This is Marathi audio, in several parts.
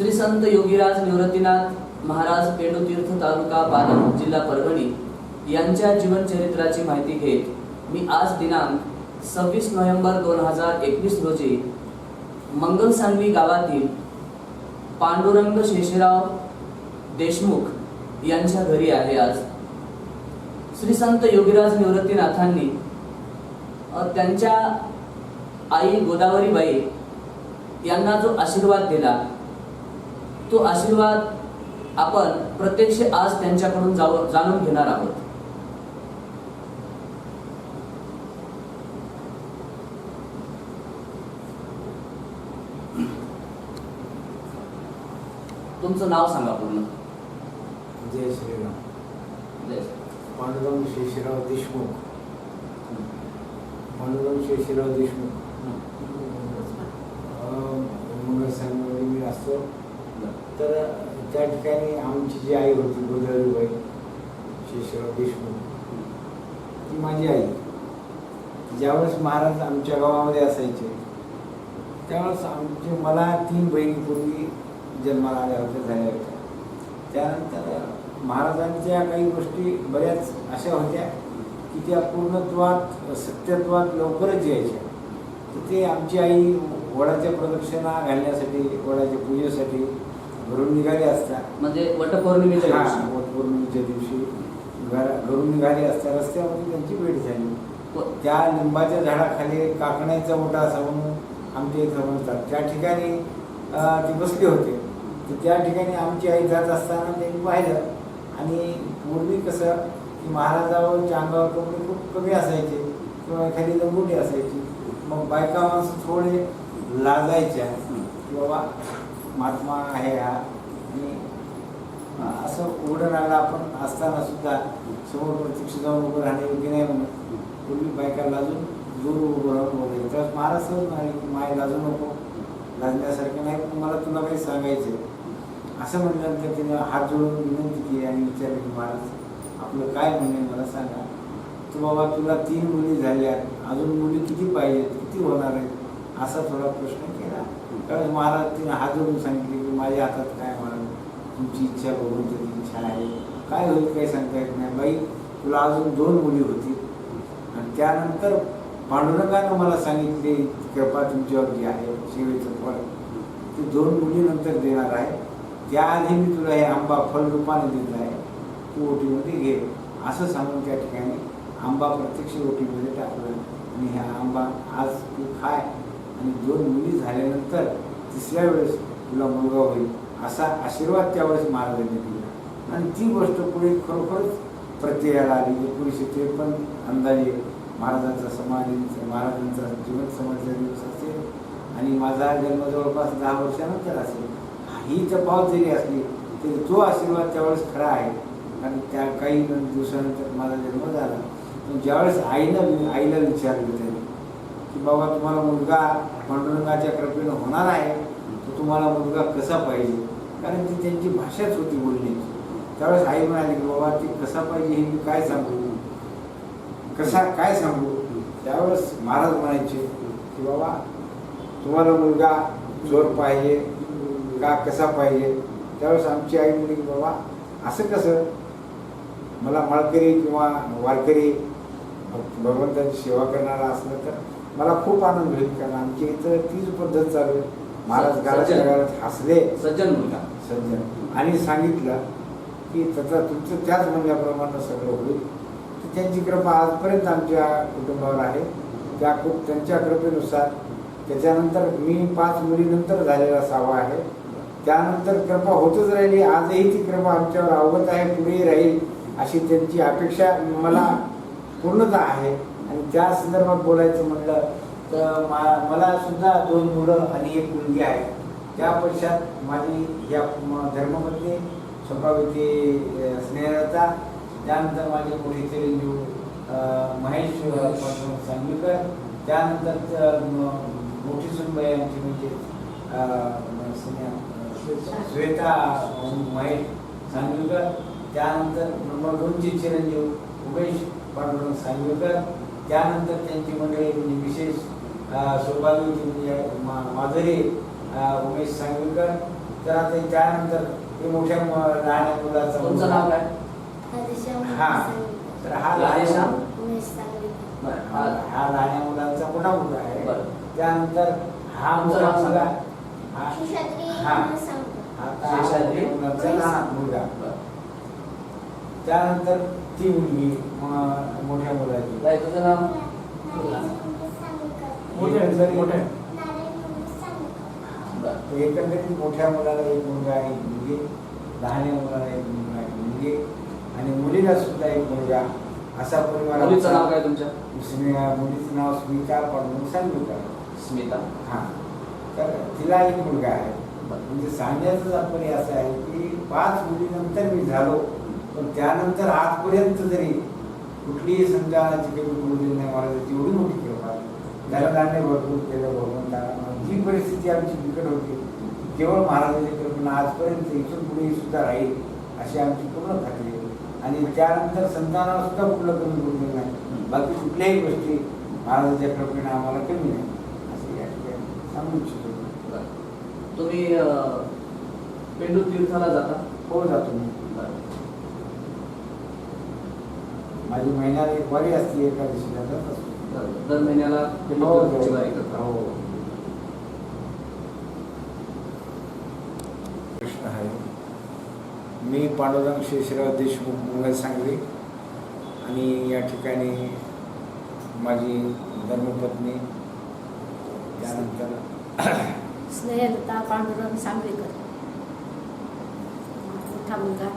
श्री संत योगीराज निवृत्तीनाथ महाराज पेंडुतीर्थ तालुका पालम जिल्हा परभणी यांच्या जीवनचरित्राची माहिती घेत मी आज दिनांक सव्वीस नोव्हेंबर दोन हजार एकवीस रोजी मंगलसांगवी गावातील पांडुरंग शेषराव देशमुख यांच्या घरी आहे आज. श्री संत योगीराज निवृत्तीनाथांनी त्यांच्या आई गोदावरीबाई यांना जो आशीर्वाद दिला तो आशीर्वाद आपण प्रत्यक्ष आज त्यांच्याकडून जाणून घेणार आहोत. तुमचं नाव सांगा पूर्ण. जय श्रीराम. जय. पांडुरंग शेषराव देशमुख. पांडुरंग शेषराव देशमुख. मंगळ मी असतो. तर त्या ठिकाणी आमची जी आई होती गोदावरीबाई शेषराव देशमुख ती माझी आई. ज्यावेळेस महाराज आमच्या गावामध्ये असायचे त्यावेळेस आमचे मला तीन बहिणीपूर्वी जन्माला आल्या होत्या झाल्या होत्या. त्यानंतर महाराजांच्या काही गोष्टी बऱ्याच अशा होत्या की त्या पूर्णत्वात सत्यत्वात लवकरच यायच्या. तर ते आमची आई वडाच्या प्रदक्षिणा घालण्यासाठी वडाच्या पूजेसाठी घरून निघाली असता. म्हणजे वटपौर्णिमेच्या हा, दिवशी. वटपौर्णिमेच्या दिवशी घर घरून निघाली असता रस्त्यामध्ये त्यांची भेट झाली. व- त्या लिंबाच्या झाडाखाली काकण्याचा मोठा असा म्हणून आमच्या इथं म्हणतात त्या ठिकाणी अं, ते बसले होते. तर त्या ठिकाणी आमची आई जात असताना त्यांनी पाहिलं. आणि पूर्वी कसं की महाराजावरच्या अंगावर कपडे खूप कमी असायचे किंवा एखादी लंगोटी असायची. मग बायका माणसं थोडे लाजायच्या. की बाबा महात्मा आहे हा. आणि असं उघडं राहायला आपण असताना सुद्धा समोर प्रत्यक्ष जाऊन उभं राहणे योग्य नाही म्हणून पूर्वी बायका लाजून दूर उभं राहून वगैरे तेव्हा महाराज सहज म्हणाले की माय लाजू नको. लाजण्यासारखं नाही पण मला तुला काही सांगायचं असं म्हटल्यानंतर तिने हात जोडून विनंती केली आणि विचारले की महाराज आपलं काय म्हणणं आहे मला सांगा. तू बाबा तुला तीन मुली झाल्या अजून मुली किती पाहिजेत? किती होणार आहेत? असा थोडा प्रश्न कारण महाराज तिने हात जोडून सांगितले की माझ्या हातात काय महाराज तुमची इच्छा बघून तरी इच्छा आहे. काय होईल काही सांगता येत नाही. बाई तुला अजून दोन मुली होती. आणि त्यानंतर पांडुरंगानं मला सांगितले कृपा तुमच्यावर जी आहे सेवेचं फळ. ती दोन मुली नंतर देणार आहे. त्याआधी मी तुला हे आंबा फळ रूपाने दिलं आहे. तू ओटीमध्ये घे. असं सांगून त्या ठिकाणी आंबा प्रत्यक्ष ओटीमध्ये टाकलं. आणि हा आंबा आज तू खाय. आणि दोन मुली झाल्यानंतर तिसऱ्या वेळेस तुला मुलगा होईल असा आशीर्वाद त्यावेळेस महाराजांनी दिला. आणि ती गोष्ट पुढे खरोखरच प्रत्ययाला आली. म्हणजे एकोणीसशे त्रेपन्न अंदाजे महाराजांचा समाधी महाराजांचा जीवन समाधीचा दिवस असेल आणि माझा जन्म जवळपास दहा वर्षानंतर असेल. ही तफावत जरी असली तरी तो आशीर्वाद त्यावेळेस खरा आहे. कारण त्या काही दिवसानंतर माझा जन्म झाला. पण ज्यावेळेस आईनं आईला विचारलं त्यांनी की बाबा तुम्हाला मुलगा पांडुरंगाच्या कृपेनं होणार आहे तर तुम्हाला मुलगा कसा पाहिजे? कारण ती त्यांची भाषाच होती बोलण्याची. त्यावेळेस आई म्हणाली की बाबा ती कसा पाहिजे हे मी काय सांगू? कसा काय सांगू? त्यावेळेस महाराज म्हणायचे की बाबा तुम्हाला मुलगा चोर पाहिजे का कसा पाहिजे? त्यावेळेस आमची आई म्हणली की बाबा असं कसं? मला मळकरी किंवा वारकरी भगवंताची सेवा करणारा असलं तर मला खूप आनंद होईल कारण आमच्या इथं तीच पद्धत चालू आहे. महाराज सज्जन. गालात हसले. सज्जन मुलगा. सज्जन. आणि सांगितलं की तथा तुमचं त्याच म्हणण्याप्रमाणे सगळं होईल. तर त्यांची कृपा आजपर्यंत आमच्या कुटुंबावर आहे. त्या खूप त्यांच्या कृपेनुसार त्याच्यानंतर मी पाच मुलीनंतर झालेला सावा आहे. त्यानंतर कृपा होतच राहिली. आजही ती कृपा आमच्यावर अवगत आहे पुढेही राहील अशी त्यांची अपेक्षा मला पूर्णतः आहे. आणि त्या संदर्भात बोलायचं म्हटलं तर मा मला सुद्धा दोन मुलं आणि एक मुलगी आहे. त्या पश्चात माझी या धर्मामध्ये धर्मपत्नी स्वभावती स्नेहता त्यानंतर माझे मोठे चिरंजीव महेश सांगलीकर त्यानंतर मोठी सुनबाई यांची म्हणजे श्वेता महेश सांगलीकर त्यानंतर नंबर दोनचे चिरंजीव उमेश पांडुरंग सांगलीकर त्यानंतर त्यांची मंडळी म्हणजे विशेष सौभाग्यवती म्हणजे माधुरी उमेश सांगवीकर. तर आता त्यानंतर हे मोठ्या लहान मुलाचं तुमचं नाव काय? हा. तर हा लहान हा. लहान मुलांचा मोठा मुलगा आहे. त्यानंतर हा मोठा नाव मुलगा. सांगा. हा. आता हा शेषाद्री? मुलांचा लहान मुलगा. त्यानंतर ती मुलगी मोठ्या मुलाची. ताई, तुझं नाव? एकंदरीत- बरं. एकंदरीत मोठ्या मुलाला एक मुलगा एक मुलगी लहान मुलाला एक मुलगा एक मुलगी आणि मुलीला सुद्धा एक मुलगा असा परिवार मुलीचं नाव. काय तुमच्या? स्मी- मुलीचं नाव स्मिता पांडुरंग सांगलीकर स्मिता. हा. तर तिला एक मुलगा आहे. म्हणजे सांगण्याचं तात्पर्य असं आहे की पाच मुलीनंतर मी झालो. पण त्यानंतर आजपर्यंत जरी कुठलीही संजाची काही मुली नाही मला. जेवढी मोठी कृपा धनधान्य भरपूर केलं भगवंता जी परिस्थिती आमची बिकट होती केवळ महाराजांच्या कृपेनं आजपर्यंत इथून पुढे सुद्धा राहील अशी आमची पूर्ण खात्री आणि त्यानंतर संतानाला सुद्धा कुठलं कमी पडलेलं नाही. बाकी कुठल्याही गोष्टी महाराजांच्या कृपेनं आम्हाला कमी नाही. असं या ठिकाणी सांगू इच्छितो. तुम्ही पेंडू तीर्थाला जाता? हो जातो मी बरं. माझी महिन्याला एक वारी असते एकादशीला जात असतो. बरं. दर महिन्याला हो, करता. हो. कृष्ण आहे. मी पांडुरंग शेषराव देशमुख मुंगल सांगली आणि या ठिकाणी माझी धर्मपत्नी त्यानंतर स्नेहलता पांडुरंग सांगलीकर मोठा मुलगा.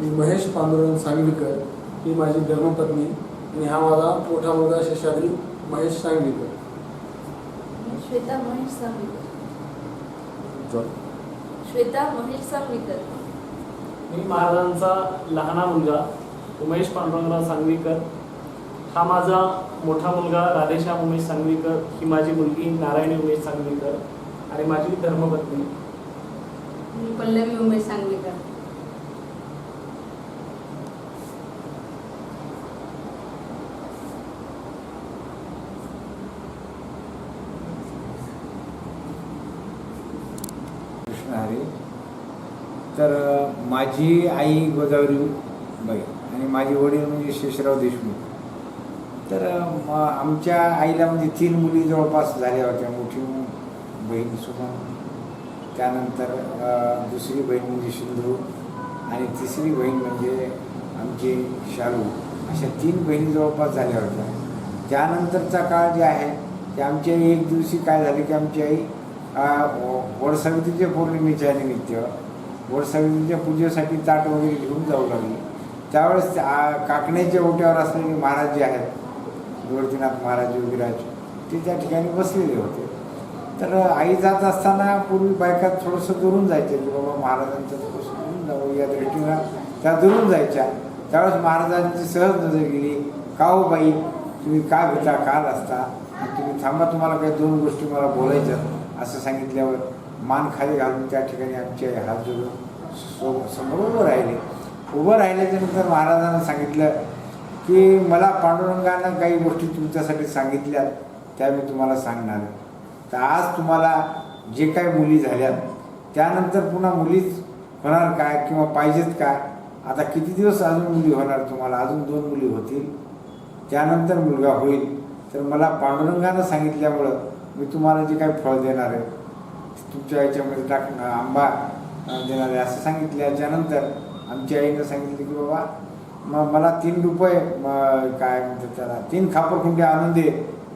मी महेश पांडुरंग सांगलीकर ही माझी धर्मपत्नी आणि हा माझा मोठा मुलगा शेषाद्री महेश सांगलीकर श्वेता महेश सांगलीकर श्वेता महेश सांगलीकर मी महाराजांचा लहाना मुलगा उमेश पांडुरंगराव सांगवीकर. हा माझा मोठा मुलगा राधेश्याम उमेश सांगवीकर. ही माझी मुलगी नारायणी उमेश सांगवीकर. आणि माझी धर्मपत्नी. मी पल्लवी उमेश सांगलीकर कृष्ण तर माझी आई गोदावरी बाई आणि माझे वडील म्हणजे शेषराव देशमुख. तर म- आमच्या आईला म्हणजे तीन मुली जवळपास झाल्या होत्या मोठी बहीण सुद्धा त्यानंतर दुसरी बहीण म्हणजे सिंधू आणि तिसरी बहीण म्हणजे आमची शालू अशा तीन बहिणी जवळपास झाल्या होत्या. त्यानंतरचा काळ जे आहे ते आमची आई एक दिवशी काय झाले की आमची आई वडसावित्रीच्या पौर्णिमेच्या निमित्त वडसावित्रीच्या पूजेसाठी ताट वगैरे घेऊन जाऊ लागली. त्यावेळेस त्या- काकण्याच्या ओट्यावर असलेले महाराज जे आहेत गोवर्धीनाथ महाराज योगीराज ते त्या ठिकाणी बसलेले होते. तर आई जात असताना पूर्वी बायका थोडंसं दुरून जायचे की बाबा महाराजांचं थोडंसं दुरून जाऊ या दृष्टीनं त्या दुरून जायच्या. त्यावेळेस महाराजांची सहज नजर गेली का हो बाई तुम्ही का भेटा काल असता आणि तुम्ही थांबा तुम्हाला काही दोन गोष्टी मला बोलायच्या असं सांगितल्यावर मान खाली घालून त्या ठिकाणी आमचे हात जोडून सो- समोर उभं राहिले. उभं राहिल्याच्यानंतर महाराजांना सांगितलं की मला पांडुरंगानं काही गोष्टी तुमच्यासाठी सांगितल्या त्या मी तुम्हाला सांगणार. तर आज तुम्हाला जे काही मुली झाल्यात त्यानंतर पुन्हा मुलीच होणार काय किंवा पाहिजेत काय आता किती दिवस अजून मुली होणार तुम्हाला? अजून दोन मुली होतील. त्यानंतर मुलगा होईल. तर मला पांडुरंगानं सांगितल्यामुळं मी तुम्हाला जे काही फळ देणार आहे तुमच्या याच्यामध्ये टाक आंबा देणार आहे असं सांगितल्याच्यानंतर आमच्या आईनं सांगितलं की बाबा मग मला तीन रुपये काय म्हणतात त्याला तीन खापरखुंडे आणून दे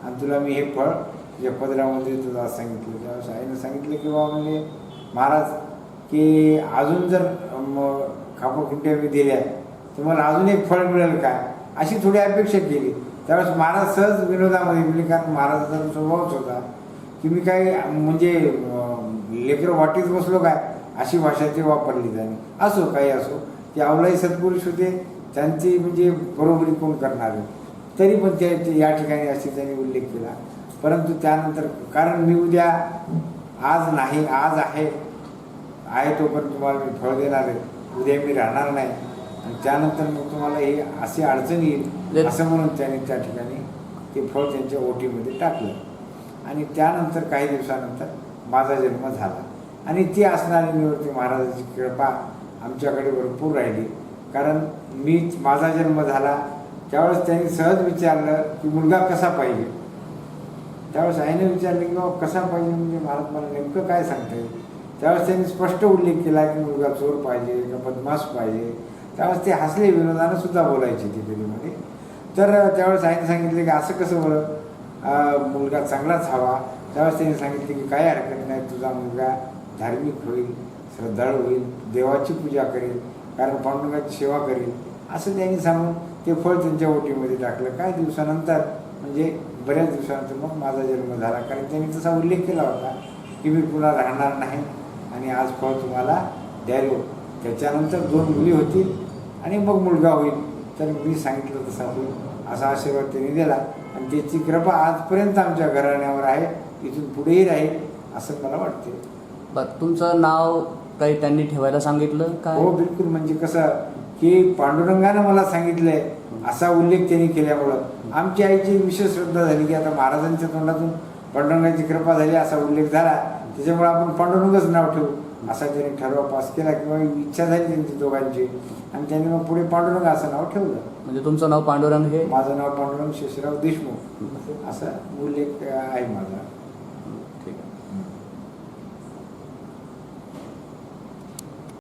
आणि तुला मी हे फळ या पदरामध्ये तुला सांगितलं. त्यावेळेस आईनं सांगितलं की बाबा म्हणजे महाराज की अजून जर मग खापरखुंट्या मी दिल्या तर मला अजून एक फळ मिळेल काय अशी थोडी अपेक्षा केली. त्यावेळेस महाराज सहज विनोदामध्ये गेले कारण महाराजांचा स्वभावच होता की मी काय म्हणजे लेकर लेकरं वाटीत बसलो काय? अशी भाषा ते वापरली त्याने. असो काही असो ते अवलाई सत्पुरुष होते त्यांची म्हणजे बरोबरी कोण करणार आहे? तरी पण त्या या ठिकाणी अशी त्यांनी उल्लेख केला. परंतु त्यानंतर कारण मी उद्या आज नाही आज आहे आहे तोपर्यंत तुम्हाला मी फळ देणार आहे. उद्या मी राहणार नाही. आणि त्यानंतर मग तुम्हाला हे अशी अडचण येईल असं म्हणून त्याने त्या ठिकाणी ते फळ त्यांच्या ओटीमध्ये टाकलं. आणि त्यानंतर काही दिवसानंतर माझा जन्म झाला. आणि ती असणारी निवृत्ती महाराजाची कृपा आमच्याकडे भरपूर राहिली. कारण मी माझा जन्म झाला त्यावेळेस त्यांनी सहज विचारलं की मुलगा कसा पाहिजे? त्यावेळेस आईने विचारलं की बाबा कसा पाहिजे? म्हणजे महाराज मला नेमकं काय सांगता येईल? त्यावेळेस त्यांनी स्पष्ट उल्लेख केला की मुलगा चोर पाहिजे का बदमाश पाहिजे? त्यावेळेस ते हसले विनोदानं सुद्धा बोलायचे ते कधीमध्ये तर त्यावेळेस आईने सांगितले की असं कसं बरं? मुलगा चांगलाच हवा. त्यावेळेस त्यांनी सांगितले की काही हरकत नाही तुझा मुलगा धार्मिक होईल श्रद्धाळू होईल देवाची पूजा करेल कारण पांडुरंगाची सेवा करेल. असं त्यांनी सांगून ते फळ त्यांच्या ओटीमध्ये टाकलं. काही दिवसानंतर म्हणजे बऱ्याच दिवसानंतर मग माझा जन्म झाला. कारण त्यांनी तसा उल्लेख केला होता की मी पुन्हा राहणार नाही आणि आज फळ तुम्हाला द्यायलो त्याच्यानंतर दोन मुली होतील आणि मग मुलगा होईल. तर मी सांगितलं तसा होईल असा आशीर्वाद त्यांनी दिला. आणि त्याची कृपा आजपर्यंत आमच्या घराण्यावर आहे. इथून पुढेही राहील असं मला वाटते बरं तुमचं नाव काही त्यांनी ठेवायला सांगितलं काय हो बिलकुल. म्हणजे कसं की पांडुरंगानं मला सांगितलंय. असा उल्लेख त्यांनी केल्यामुळं. आमची आईची विशेष श्रद्धा झाली की आता महाराजांच्या तोंडातून पांडुरंगाची कृपा झाली असा उल्लेख झाला. त्याच्यामुळे आपण पांडुरंगच नाव ठेवू. असा त्यांनी ठरवा पास केला किंवा इच्छा झाली त्यांची दोघांची. आणि त्यांनी मग पुढे पांडुरंग असं नाव ठेवलं. म्हणजे तुमचं नाव पांडुरंग हे? माझं नाव पांडुरंग शेषराव देशमुख. असा उल्लेख आहे माझा.